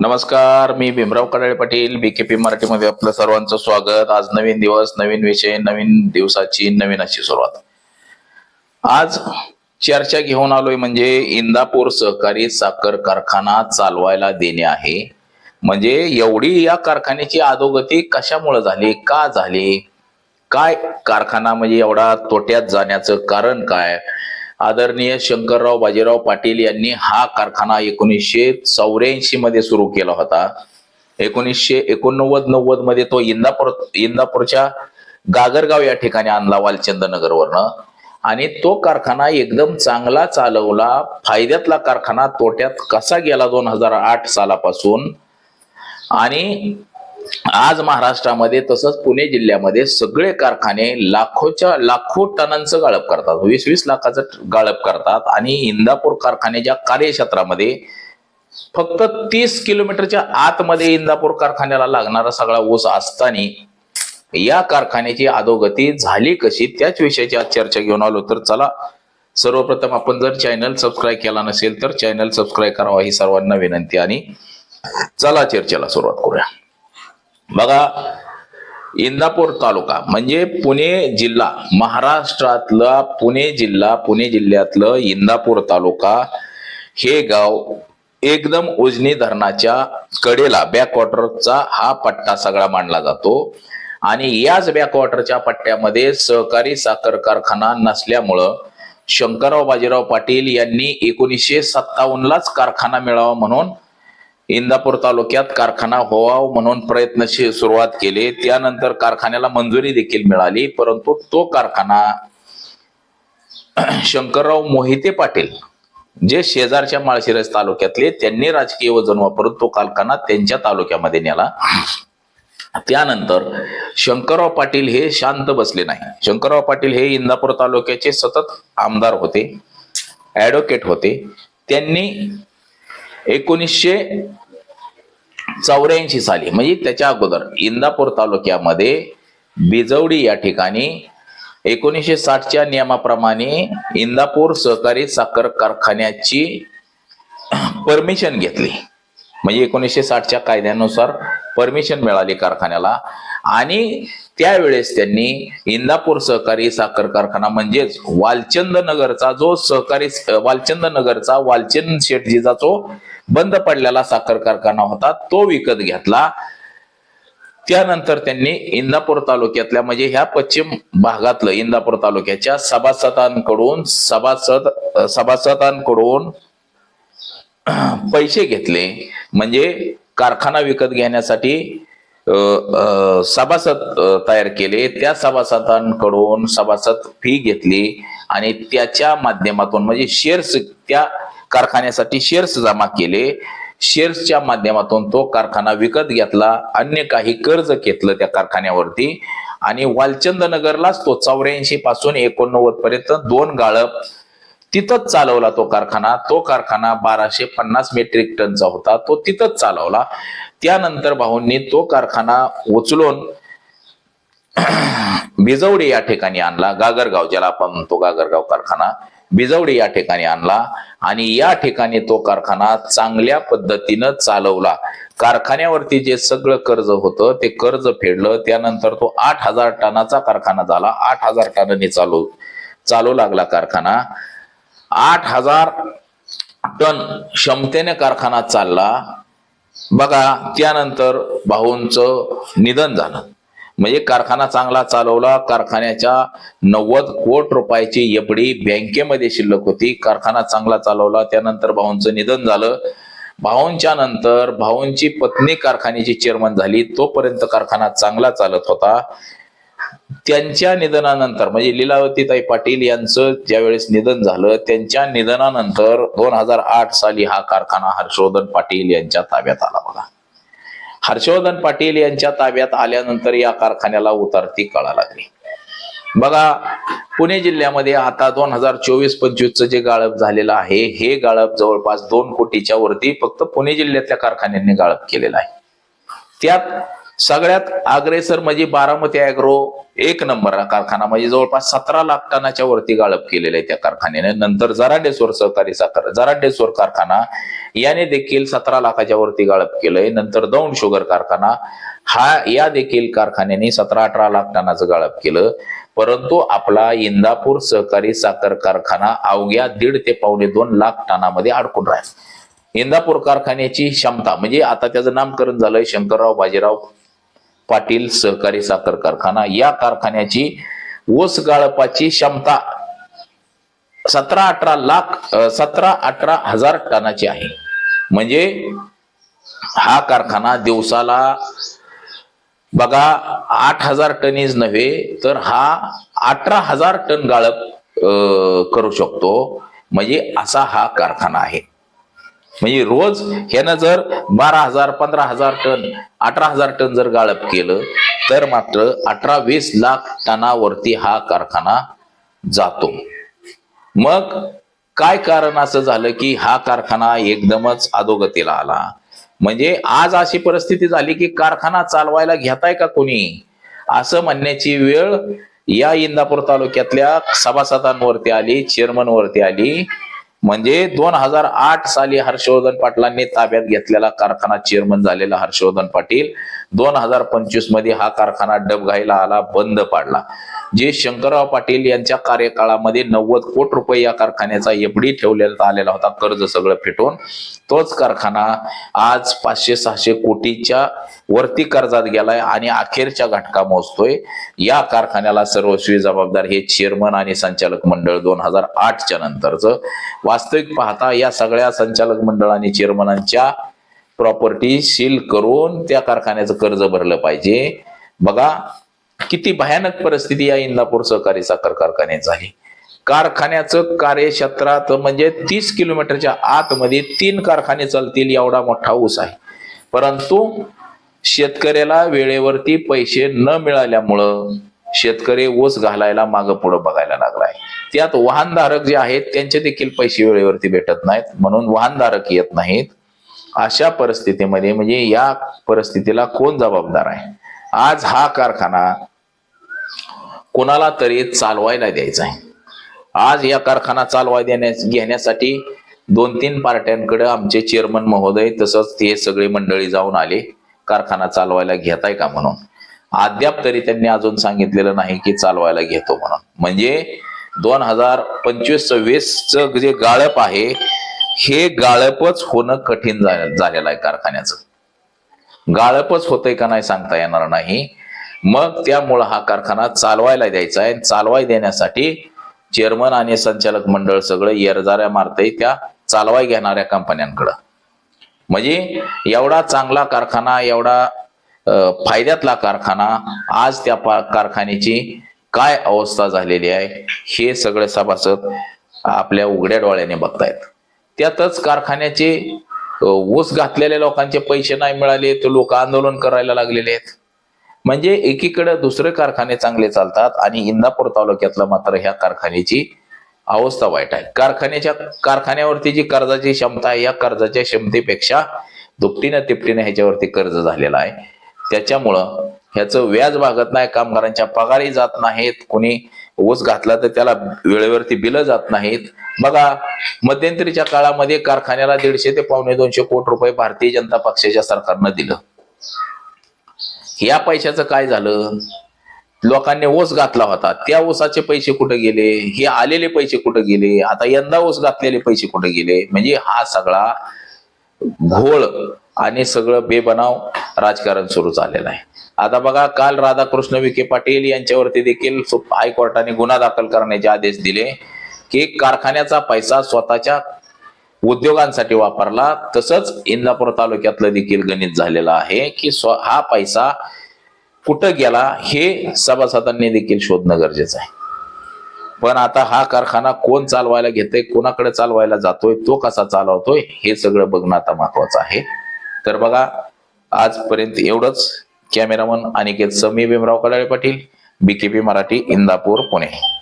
नमस्कार मी भीमराव कडाळे पाटील बीकेपी मराठीमध्ये आपलं सर्वांचं स्वागत. आज नवीन दिवस नवीन विषय नवीन दिवसाची नवीन अशी सुरुवात. आज चर्चा घेऊन आलोय म्हणजे इंदापूर सहकारी साखर कारखाना चालवायला देणे आहे. म्हणजे एवढी या कारखान्याची अधोगती कशामुळे झाली का झाली? काय कारखाना म्हणजे एवढा तोट्यात जाण्याचं कारण काय? आदरणीय शंकरराव बाजीराव पाटील यांनी हा कारखाना एकोणीसशे चौऱ्याऐंशी मध्ये सुरू केला होता. एकोणीसशे एकोणनव्वद नव्वदमध्ये तो इंदापूर इंदापूरच्या गागरगाव या ठिकाणी आणला वालचंदनगर वरनं आणि तो कारखाना एकदम चांगला चालवला. फायद्यातला कारखाना तोट्यात कसा गेला दोन हजार आठ सालापासून? आणि आज महाराष्ट्रामध्ये तसंच पुणे जिल्ह्यामध्ये सगळे कारखाने लाखोच्या लाखो टनांचं गाळप करतात. वीस वीस लाखाचं गाळप करतात आणि इंदापूर कारखान्याच्या कार्यक्षेत्रामध्ये फक्त तीस किलोमीटरच्या आतमध्ये इंदापूर कारखान्याला लागणारा सगळा ऊस असताना या कारखान्याची अधोगती झाली कशी? त्याच विषयाची आज चर्चा घेऊन आलो. तर चला सर्वप्रथम आपण जर चॅनल सबस्क्राईब केला नसेल तर चॅनल सबस्क्राईब करावा ही सर्वांना विनंती. आणि चला चर्चेला सुरुवात करूया. बघा इंदापूर तालुका म्हणजे पुणे जिल्हा महाराष्ट्रातला पुणे जिल्हा पुणे जिल्ह्यातलं इंदापूर तालुका हे गाव एकदम उजनी धरणाच्या कडेला बॅकवॉटरचा हा पट्टा सगळा मांडला जातो. आणि याच बॅकवॉटरच्या पट्ट्यामध्ये सहकारी साखर कारखाना नसल्यामुळं शंकरराव बाजीराव पाटील यांनी एकोणीसशे सत्तावन्नलाच कारखाना मिळावा म्हणून इंदापूर तालुक्यात कारखाना होवाव म्हणून प्रयत्नशील सुरुवात केली. त्यानंतर कारखान्याला मंजुरी देखील मिळाली परंतु तो कारखाना शंकरराव मोहिते पाटील जे शेजारच्या माळशिरस तालुक्यातले त्यांनी राजकीय वजन वापरून तो कारखाना त्यांच्या तालुक्यामध्ये नेला. त्यानंतर शंकरराव पाटील हे शांत बसले नाही. शंकरराव पाटील हे इंदापूर तालुक्याचे सतत आमदार होते ऍडव्होकेट होते. त्यांनी एकोणीसशे चौऱ्याऐंशी साली म्हणजे त्याच्या अगोदर इंदापूर तालुक्यामध्ये बिजवडी या ठिकाणी एकोणीसशे साठच्या नियमाप्रमाणे इंदापूर सहकारी साखर कारखान्याची परमिशन घेतली. म्हणजे एकोणीसशे साठच्या कायद्यानुसार परमिशन मिळाली कारखान्याला. आणि त्यावेळेस त्यांनी इंदापूर सहकारी साखर कारखाना म्हणजेच वालचंद नगरचा जो सहकारी वालचंद नगरचा वालचंद शेटजीचा जो बंद पडलेला साखर कारखाना होता तो विकत घेतला. त्यानंतर त्यांनी इंदापूर तालुक्यातल्या म्हणजे ह्या पश्चिम भागातलं इंदापूर तालुक्याच्या सभासदांकडून सभासद सभासदांकडून पैसे घेतले. म्हणजे कारखाना विकत घेण्यासाठी सभासद तयार केले. त्या सभासदांकडून सभासद फी घेतली आणि त्याच्या माध्यमातून म्हणजे शेअर्स त्या कारखान्यासाठी शेअर्स जमा केले. शेअर्सच्या माध्यमातून तो कारखाना विकत घेतला. अन्य काही कर्ज घेतलं त्या कारखान्यावरती. आणि वालचंद नगरलाच तो चौऱ्याऐंशी पासून एकोणनव्वद पर्यंत दोन गाळप तिथंच चालवला तो कारखाना. तो कारखाना बाराशे पन्नास मेट्रिक टनचा होता. तो तिथंच चालवला. त्यानंतर भाऊंनी तो कारखाना उचलून बिजवडी या ठिकाणी आणला. गागरगाव ज्याला आपण म्हणतो गागरगाव कारखाना बिजवडी या ठिकाणी आणला आणि या ठिकाणी तो कारखाना चांगल्या पद्धतीनं चालवला. कारखान्यावरती जे सगळं कर्ज होतं ते कर्ज फेडलं. त्यानंतर तो आठ हजार टनाचा कारखाना झाला. आठ हजार टनाने चालू चालू लागला कारखाना. आठ हजार टन क्षमतेने कारखाना चालला. बघा त्यानंतर भाऊंचं निधन झालं. म्हणजे कारखाना चांगला चालवला कारखान्याच्या नव्वद कोट रुपयाची एपडी बँकेमध्ये शिल्लक होती कारखाना चांगला चालवला त्यानंतर भाऊंचं निधन झालं. भाऊंच्या नंतर भाऊंची पत्नी कारखान्याची चेअरमन झाली तोपर्यंत कारखाना चांगला चालत होता. त्यांच्या निधनानंतर म्हणजे लीलावतीताई पाटील यांचं ज्यावेळेस निधन झालं त्यांच्या निधनानंतर दोन हजार आठ साली हा कारखाना हर्षवर्धन पाटील यांच्या ताब्यात आला बघा. हर्षवर्धन पाटील यांच्या ताब्यात आल्यानंतर या कारखान्याला उतरती कळा लागली. बघा पुणे जिल्ह्यामध्ये आता दोन हजार चोवीस पंचवीसचं जे गाळप झालेलं आहे हे गाळप जवळपास दोन कोटीच्या वरती फक्त पुणे जिल्ह्यातल्या कारखान्यांनी गाळप केलेलं आहे. त्यात सगळ्यात अग्रेसर म्हणजे बारामती अॅग्रो एक नंबर कारखाना. म्हणजे जवळपास सतरा लाख टनाच्या वरती गाळप केलेलं आहे त्या कारखान्याने. नंतर जराडेश्वर सहकारी साखर जराडेश्वर कारखाना याने देखील सतरा लाखाच्या वरती गाळप केलंय. नंतर दौंड शुगर कारखाना हा या देखील कारखान्याने सतरा अठरा लाख टनाचं गाळप केलं. परंतु आपला इंदापूर सहकारी साखर कारखाना अवघ्या दीड ते पावणे दोन लाख टनामध्ये अडकून राहील. इंदापूर कारखान्याची क्षमता म्हणजे आता त्याचं नामकरण झालंय शंकरराव बाजीराव पाटील सहकारी साखर कारखाना या कारखान्याची ऊस गाळपाची क्षमता सतरा अठरा लाख सतरा अठरा हजार टनाची आहे. म्हणजे हा कारखाना दिवसाला बघा आठ हजार टनीज नव्हे तर हा अठरा हजार टन गाळप करू शकतो. म्हणजे असा हा कारखाना आहे. म्हणजे रोज ह्यानं जर बारा हजार पंधरा हजार टन अठरा हजार टन जर गाळप केलं तर मात्र अठरा वीस लाख टनावरती हा कारखाना जातो. मग काय कारण असं झालं की हा कारखाना एकदमच अधोगतीला आला? म्हणजे आज अशी परिस्थिती झाली की कारखाना चालवायला घेताय का कोणी? असं म्हणण्याची वेळ या इंदापूर तालुक्यातल्या सभासदांवरती आली चेअरमनवरती आली. म्हणजे दोन हजार आठ साली हर्षवर्धन पाटलांनी ताब्यात घेतलेला कारखाना चेअरमन झालेला हर्षवर्धन पाटील दोन हजार पंचवीसमध्ये हा कारखाना डबघाईला आला बंद पाडला. जे शंकरराव पाटील यांच्या कार्यकाळामध्ये नव्वद कोटी रुपये या कारखान्याचा एफडी ठेवलेला आलेला होता कर्ज सगळं फेटून. तोच कारखाना आज पाचशे सहाशे कोटीच्या वरती कर्जात गेलाय आणि अखेरच्या घटका मोजतोय. या कारखान्याला सर्वस्वी जबाबदार हे चेअरमन आणि संचालक मंडळ दोन हजार आठच्या नंतरचं. वास्तविक पाहता या सगळ्या संचालक मंडळ आणि चेअरमनांच्या प्रॉपर्टी सील करून त्या कारखान्याचं कर्ज भरलं पाहिजे. बघा किती भयानक परिस्थिती या इंदापूर सहकारी साखर कारखान्यात झाली. कारखान्याचं कार्यक्षेत्रात म्हणजे तीस किलोमीटरच्या आतमध्ये तीन कारखाने चालतील एवढा मोठा ऊस आहे. परंतु शेतकऱ्याला वेळेवरती पैसे न मिळाल्यामुळं शेतकरी ऊस घालायला मागं पुढं बघायला लागलाय. त्यात वाहनधारक जे आहेत त्यांचे देखील पैसे वेळेवरती भेटत नाहीत. म्हणून वाहनधारक येत नाहीत. अशा परिस्थितीमध्ये म्हणजे या परिस्थितीला कोण जबाबदार आहे? आज हा कारखाना कोणाला तरी चालवायला द्यायचा आहे. आज या कारखाना चालवाय देण्यास घेण्यासाठी दोन तीन पार्ट्यांकडे आमचे चेअरमन महोदय तसंच ते सगळे मंडळी जाऊन आले. कारखाना चालवायला घेताय का म्हणून? अद्याप तरी त्यांनी अजून सांगितलेलं नाही की चालवायला घेतो म्हणून. म्हणजे दोन हजार पंचवीस सव्वीसचं जे गाळप आहे हे गाळपच होणं कठीण झालेलं आहे कारखान्याचं. गाळपच होतंय का नाही सांगता येणार नाही. मग त्यामुळं हा कारखाना चालवायला द्यायचा आहे. चालवाय देण्यासाठी चेअरमन आणि संचालक मंडळ सगळं येरजाऱ्या मारतंय त्या चालवाय घेणाऱ्या कंपन्यांकडं. म्हणजे एवढा चांगला कारखाना एवढा फायद्यातला कारखाना आज त्या पा- कारखान्याची काय अवस्था झालेली आहे हे सगळे सभासद आपल्या उघड्या डोळ्याने बघतायत. त्यातच कारखान्याचे ऊस घातलेल्या लोकांचे पैसे नाही मिळाले तर लोक आंदोलन करायला लागलेले आहेत. म्हणजे एकीकडे दुसरे कारखाने चांगले चालतात आणि इंदापूर तालुक्यातला मात्र ह्या कारखान्याची अवस्था वाईट आहे. कारखान्याच्या कारखान्यावरती जी कर्जाची क्षमता आहे या कर्जाच्या क्षमतेपेक्षा दुपटीनं तिपटीनं ह्याच्यावरती कर्ज झालेला आहे. त्याच्यामुळं ह्याचं व्याज भागत नाही कामगारांच्या पगारी जात नाहीत. कोणी ऊस घातला तर त्याला वेळेवरती बिलं जात नाहीत. बघा मध्यंतरीच्या काळामध्ये कारखान्याला दीडशे ते पावणे दोनशे कोटी रुपये भारतीय जनता पक्षाच्या सरकारनं दिलं. या पैशाचं काय झालं? लोकांनी ऊस घातला होता. त्या ऊसाचे पैसे कुठे गेले? हे आलेले पैसे कुठे गेले? आता यंदा ऊस घातलेले पैसे कुठे गेले? म्हणजे हा सगळा घोळ आणि सगळं बेबनाव राजकारण सुरू झालेलं आहे. आता बघा काल राधाकृष्ण विखे पाटील यांच्यावरती देखील हायकोर्टाने गुन्हा दाखल करण्याचे आदेश दिले की कारखान्याचा पैसा स्वतःच्या उद्योगांसाठी वापरला. तसंच इंदापूर तालुक्यातलं देखील गणित झालेलं आहे की स्व हा पैसा कुठं गेला हे सभासदांनी देखील शोधणं गरजेचं आहे. पण आता हा कारखाना कोण चालवायला घेतोय कोणाकडे चालवायला जातोय तो कसा चालवतोय हे सगळं बघणं आता महत्वाचं आहे. तर बघा आजपर्यंत एवढंच. Cameraman Aniket Sami Bhimrao Kadale Patil BKP Marathi Indapur Pune.